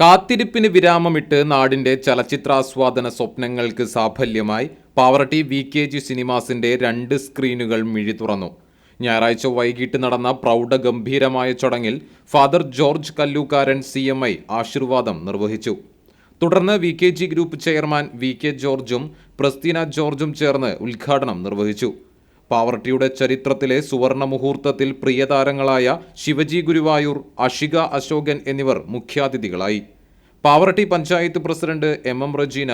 കാത്തിരിപ്പിന് വിരാമമിട്ട് നാടിന്റെ ചലച്ചിത്രാസ്വാദന സ്വപ്നങ്ങൾക്ക് സാഫല്യമായി പാവറട്ടി വി കെ ജി സിനിമാസിന്റെ രണ്ട് സ്ക്രീനുകൾ മിഴി തുറന്നു. ഞായറാഴ്ച വൈകിട്ട് നടന്ന പ്രൗഢഗംഭീരമായ ചടങ്ങിൽ father George Kallookaran C M I ആശീർവാദം നിർവഹിച്ചു. തുടർന്ന് V K G group chairman V K ജോർജും പ്രസ്തീന ജോർജും ചേർന്ന് ഉദ്ഘാടനം നിർവഹിച്ചു. പാവർട്ടിയുടെ ചരിത്രത്തിലെ സുവർണ മുഹൂർത്തത്തിൽ പ്രിയതാരങ്ങളായ ശിവജി ഗുരുവായൂർ അഷിക അശോകൻ എന്നിവർ മുഖ്യാതിഥികളായി. Pavaratty panchayat president M M Rejeena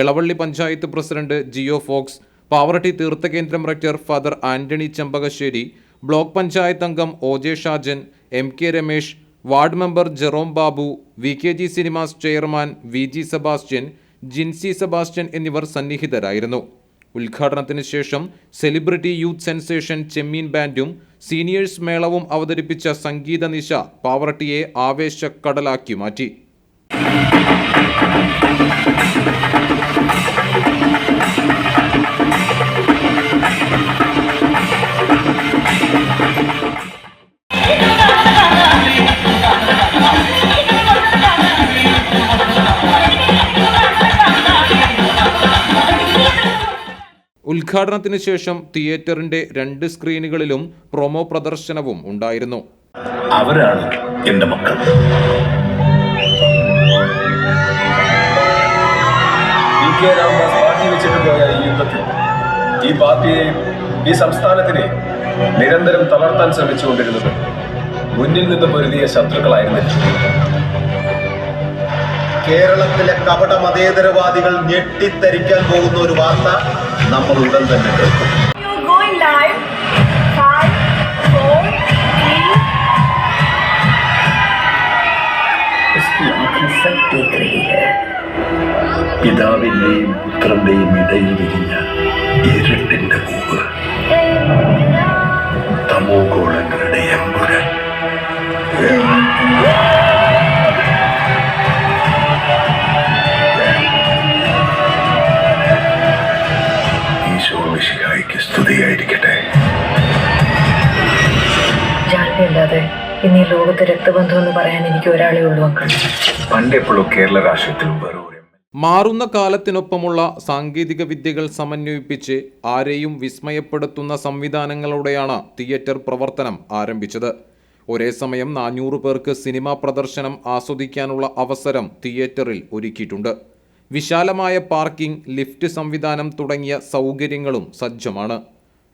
Elavally panchayat president Jio Fox Pavaratty തീർത്ഥകേന്ദ്രം rector father Antony Chembakassery block panchayat അംഗം O J Shajan M K Ramesh ward member Jerome Babu V K G cinemas chairman V G Sebastian Jincy Sebastian എന്നിവർ സന്നിഹിതരായിരുന്നു. ഉദ്ഘാടനത്തിന് ശേഷം celebrity youth sensation ചെമ്മീൻ ബാൻഡും seniors മേളവും അവതരിപ്പിച്ച സംഗീത നിശ പാവറട്ടിയെ ആവേശക്കടലാക്കി മാറ്റി. ഉദ്ഘാടനത്തിന് ശേഷം തിയേറ്ററിന്റെ രണ്ട് സ്ക്രീനുകളിലും പ്രൊമോ പ്രദർശനവും ഉണ്ടായിരുന്നു. അവരാണ് എന്റെ മക്കൾ. രാംദാസ് പാർട്ടി വെച്ചിട്ട് പോയ ഈ യുദ്ധത്തിൽ ഈ പാർട്ടിയെയും ഈ സംസ്ഥാനത്തിനെ നിരന്തരം തളർത്താൻ ശ്രമിച്ചുകൊണ്ടിരുന്നത് മുന്നിൽ നിന്ന് പൊരുതിയ ശത്രുക്കളായിരുന്നില്ല. കേരളത്തിലെ കപട മതേതരവാദികൾ ഞെട്ടിത്തരിക്കാൻ പോകുന്ന ഒരു വാർത്ത നമ്മൾ ഉടൻ തന്നെ കേൾക്കും You're going live. Five, ഇന്ന് ഈ ലോകത്ത് രക്തബന്ധം എന്ന് പറയാൻ എനിക്ക് ഒരാളെ ഉള്ളൂ പണ്ട് എപ്പോഴും കേരള രാഷ്ട്രീയത്തിലും വെറും മാറുന്ന കാലത്തിനൊപ്പമുള്ള സാങ്കേതിക വിദ്യകൾ സമന്വയിപ്പിച്ച് ആരെയും വിസ്മയപ്പെടുത്തുന്ന സംവിധാനങ്ങളോടെയാണ് തിയേറ്റർ പ്രവർത്തനം ആരംഭിച്ചത്. ഒരേ സമയം നാനൂറ് പേർക്ക് സിനിമാ പ്രദർശനം ആസ്വദിക്കാനുള്ള അവസരം തിയേറ്ററിൽ ഒരുക്കിയിട്ടുണ്ട്. വിശാലമായ പാർക്കിംഗ് ലിഫ്റ്റ് സംവിധാനം തുടങ്ങിയ സൗകര്യങ്ങളും സജ്ജമാണ്.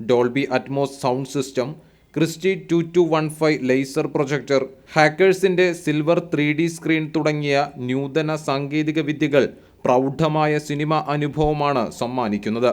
Dolby Atmos sound system Christie two two one five laser projector ഹാക്കേഴ്സിന്റെ silver three D screen തുടങ്ങിയ നൂതന സാങ്കേതിക വിദ്യകൾ പ്രൗഢമായ സിനിമ അനുഭവമാണ് സമ്മാനിക്കുന്നത്.